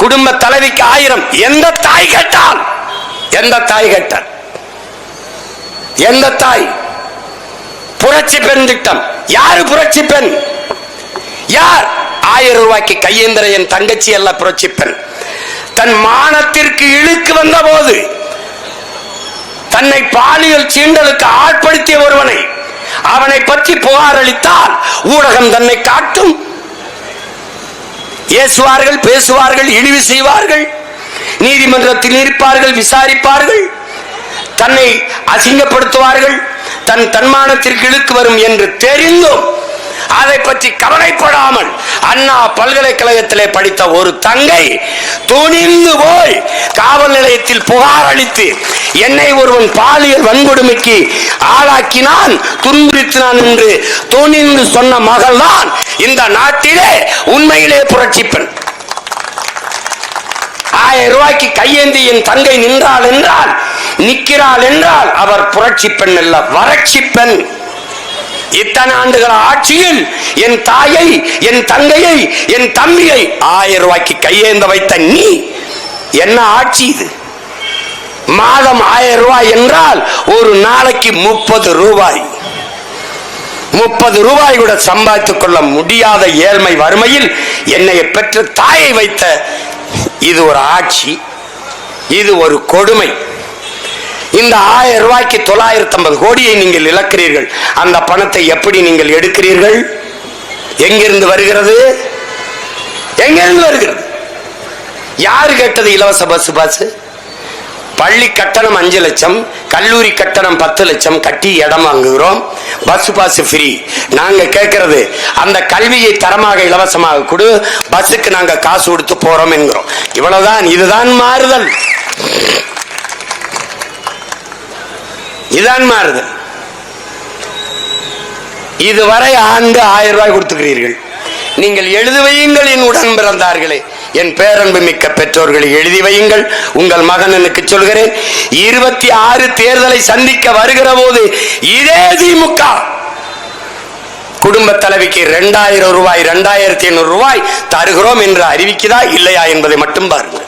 குடும்ப தலைவிக்கு ஆயிரம். எந்த தாய் கேட்டால்? எந்த தாய் கேட்டால்? எந்த தாய்? புரட்சி பெண் திட்டம். யாரு புரட்சி பெண்? யார்? ஆயிரம் ரூபாய்க்கு கையேந்திர என் தங்கச்சி அல்ல புரட்சி பெண். தன் மானத்திற்கு இழுக்கு வந்த போது தன்னை பாலியல் சீண்டலுக்கு ஆட்படுத்திய ஒருவனை அவனை பற்றி புகார் அளித்தால் ஊடகம் தன்னை காட்டும். ஏசுவார்கள் பேசுவார்கள் இழிவு செய்வார்கள் நீதிமன்றத்தில் இருப்பார்கள் விசாரிப்பார்கள் தன்னை அசிங்கப்படுத்துவார்கள் தன் தன்மானத்திற்கு இழுக்கு வரும் என்று தெரிந்தும் அதை பற்றி கவலைப்படாமல் அண்ணா பல்கலைக்கழகத்திலே படித்த ஒரு தங்கை துணிந்து போய் காவல் நிலையத்தில் புகார் அளித்து என்னை ஒருவன் பாலியல் வன்கொடுமைக்கு ஆளாக்கினான் துன்புறுத்தினான் என்று துணிந்து சொன்ன மகள்தான் இந்த நாட்டிலே உண்மையிலே புரட்சி பெண் ஆயிரம் ரூபாய்க்கு கையேந்தி என் தங்கை நின்றாள் என்றால் நிற்கிறாள் என்றால் அவர் புரட்சி பெண் அல்ல வறட்சி பெண் இத்தனை ஆண்டுகள் ஆட்சியில் என் தாயை என் தங்கையை என் தம்பியை ஆயிரம் ரூபாய்க்கு கையேந்த வைத்த நீ என்ன ஆட்சி இது? மாதம் ஆயிரம் ரூபாய் என்றால் ஒரு நாளைக்கு முப்பது ரூபாய். முப்பது ரூபாய் கூட சம்பாதித்துக் கொள்ள முடியாத ஏழ்மை வறுமையில் என்னை பெற்று தாயை வைத்த இது ஒரு ஆட்சி இது ஒரு கொடுமை. இந்த ஆயிரம் ரூபாய்க்கு தொள்ளாயிரத்தி ஐம்பது கோடியை நீங்கள் இழக்கிறீர்கள். அந்த பணத்தை எப்படி நீங்கள் எடுக்கிறீர்கள்? எங்கிருந்து வருகிறது? எங்கிருந்து வருகிறது? யாரு கேட்டது இலவச பஸ் பாஸ்? பள்ளி கட்டணம் அஞ்சு லட்சம் கல்லூரி கட்டணம் பத்து லட்சம் கட்டி இடம் வாங்குகிறோம். பஸ் பாஸ் ஃப்ரீ நாங்கள் கேட்கறது அந்த கல்வியை தரமாக இலவசமாக கொடு பஸ்ஸுக்கு நாங்கள் காசு கொடுத்து போறோம் என்கிறோம். இவ்வளவுதான் இதுதான் மாறுதல். இதுதான் மாறுதல். இதுவரை ஆண்டு ஆயிரம் ரூபாய் கொடுத்துக்கிறீர்கள். நீங்கள் எழுதுவையுங்கள் என் உடன் பிறந்தார்களே. என் பேரன்பு மிக்க பெற்றோர்களை எழுதி வையுங்கள். உங்கள் மகனனுக்கு சொல்கிறேன். இருபத்தி ஆறு தேர்தலை சந்திக்க வருகிற போது இதே திமுக குடும்ப தலைவிக்கு இரண்டாயிரம் ரூபாய் இரண்டாயிரத்தி ஐநூறு ரூபாய் தருகிறோம் என்று அறிவிக்குதா இல்லையா என்பதை மட்டும் பாருங்கள்.